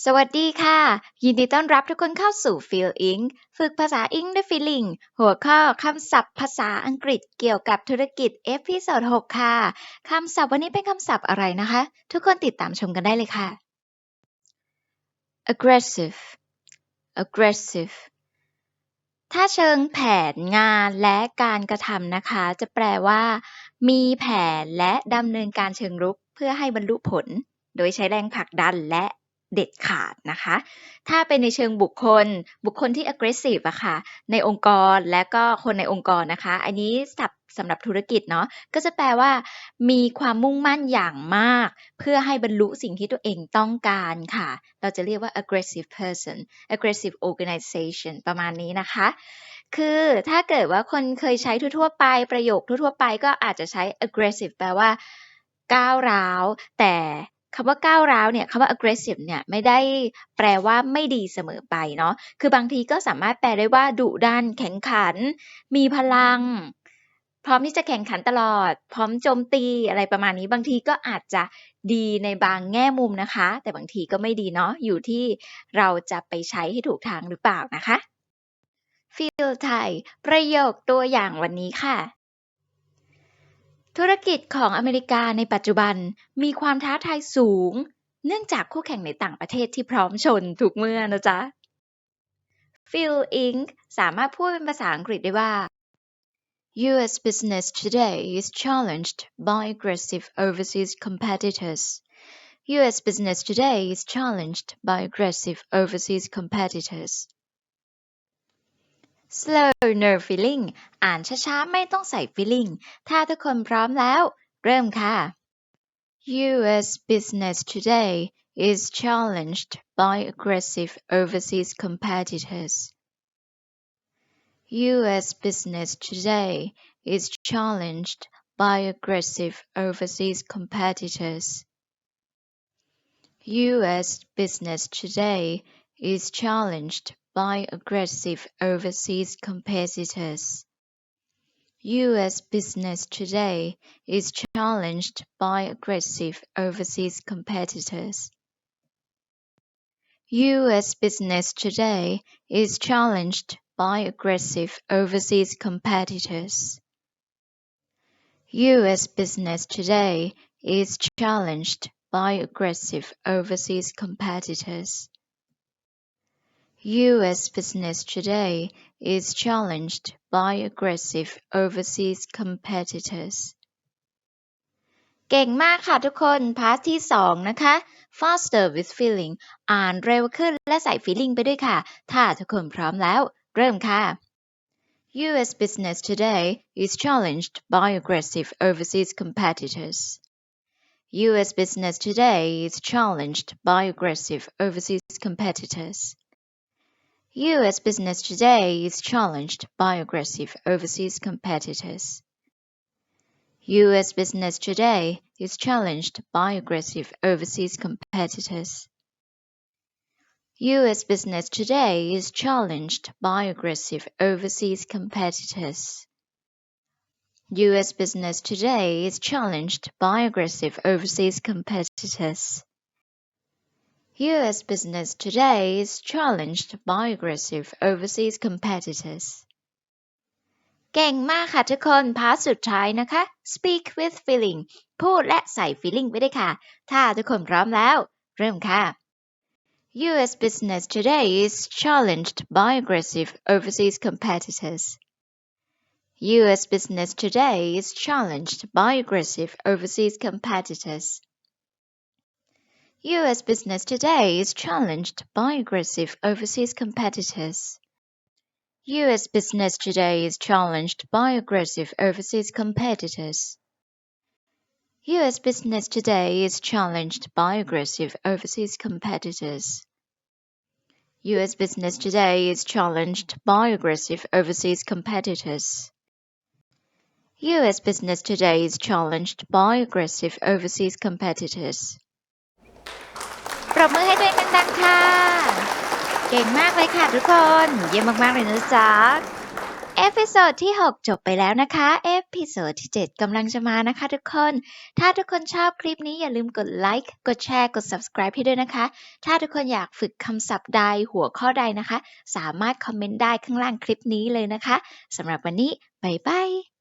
สวัสดีค่ะ ยินดีต้อนรับทุกคนเข้าสู่ Feel Ink ฝึกภาษาอิงด้วย Feeling หัวข้อคำศัพท์ภาษาอังกฤษเกี่ยวกับธุรกิจเอพิโซด6ค่ะ คำศัพท์วันนี้เป็นคำศัพท์อะไรนะคะ ทุกคนติดตามชมกันได้เลยค่ะ aggressive aggressive ถ้าเชิงแผนงานและการกระทำนะคะ จะแปลว่า มีแผนและดำเนินการเชิงรุกเพื่อให้บรรลุผล โดยใช้แรงผลักดันและ เด็ดขาดนะคะ ถ้าเป็นในเชิงบุคคล บุคคลที่ aggressive อะค่ะ ในองค์กรและก็คนในองค์กรนะคะ อันนี้สับสำหรับธุรกิจเนาะก็จะแปลว่า มีความมุ่งมั่นอย่างมาก เพื่อให้บรรลุสิ่งที่ตัวเองต้องการค่ะ เราจะเรียกว่า aggressive person aggressive organization ประมาณนี้นะคะ คือถ้าเกิดว่าคนเคยใช้ทั่วๆไปประโยคทั่วๆไปก็อาจจะใช้ aggressive แปลว่าก้าวร้าว แต่ คำว่าก้าวร้าวเนี่ยคำว่า aggressive เนี่ยไม่ได้แปลว่าไม่ดีเสมอไปเนาะคือบางทีก็สามารถแปลได้ว่าดุดันแข็งขัน มีพลัง พร้อมที่จะแข่งขันตลอด พร้อมโจมตีอะไรประมาณนี้ บางทีก็อาจจะดีในบางแง่มุมนะคะ แต่บางทีก็ไม่ดีเนาะอยู่ที่เราจะไปใช้ให้ถูกทางหรือเปล่านะคะ Feel ไทยประโยคตัวอย่างวันนี้ค่ะ ธุรกิจของอเมริกาในปัจจุบันมีความท้าทายสูง เนื่องจากคู่แข่งในต่างประเทศที่พร้อมชนทุกเมื่อนะจ๊ะ Phil Inc. สามารถพูดเป็นภาษาอังกฤษได้ว่า U.S. business today is challenged by aggressive overseas competitors. U.S. business today is challenged by aggressive overseas competitors. Slow no feeling อ่านช้าๆ ไม่ต้องใส่ feeling ถ้าทุกคนพร้อมแล้ว เริ่มค่ะ U.S. business today is challenged by aggressive overseas competitors. U.S. business today is challenged by aggressive overseas competitors. U.S. business today is challenged by aggressive overseas competitors. U.S. business today is challenged by aggressive overseas competitors. U.S. business today is challenged by aggressive overseas competitors. U.S. business today is challenged by aggressive overseas competitors. U.S. business today is challenged by aggressive overseas competitors. เก่งมากค่ะทุกคน พาร์ทที่ 2 นะคะ faster with feeling อ่านเร็วขึ้นและใส่ feeling ไปด้วยค่ะ ถ้าทุกคนพร้อมแล้ว เริ่มค่ะ U.S. business today is challenged by aggressive overseas competitors. U.S. business today is challenged by aggressive overseas competitors. U.S. business today is challenged by aggressive overseas competitors. U.S. business today is challenged by aggressive overseas competitors. U.S. business today is challenged by aggressive overseas competitors. U.S. business today is challenged by aggressive overseas competitors. U.S. business today is challenged by aggressive overseas competitors. เก่งมากค่ะทุกคน พาร์ทสุดท้ายนะคะ speak with feeling พูดและใส่ feeling ไว้ด้วยค่ะ ถ้าทุกคนพร้อมแล้ว เริ่มค่ะ U.S. business today is challenged by aggressive overseas competitors. U.S. business today is challenged by aggressive overseas competitors. U.S. business today is challenged by aggressive overseas competitors. U.S. business today is challenged by aggressive overseas competitors. U.S. business today is challenged by aggressive overseas competitors. U.S. business today is challenged by aggressive overseas competitors. U.S. business today is challenged by aggressive overseas competitors. ปรบมือให้ตัวเองดังๆค่ะ เก่งมากเลยค่ะทุกคน เยี่ยมมากๆเลยนะจ๊ะ เอพิโซดที่ 6 จบไปแล้วนะคะ เอพิโซดที่ 7กำลังจะมานะคะทุกคน ถ้าทุกคนชอบคลิปนี้อย่าลืมกดไลค์ กดแชร์ กด subscribe ให้ด้วยนะคะ ถ้าทุกคนอยากฝึกคำศัพท์ใดหัวข้อใดนะคะ สามารถคอมเมนต์ได้ข้างล่างคลิปนี้เลยนะคะสำหรับวันนี้บ๊ายบาย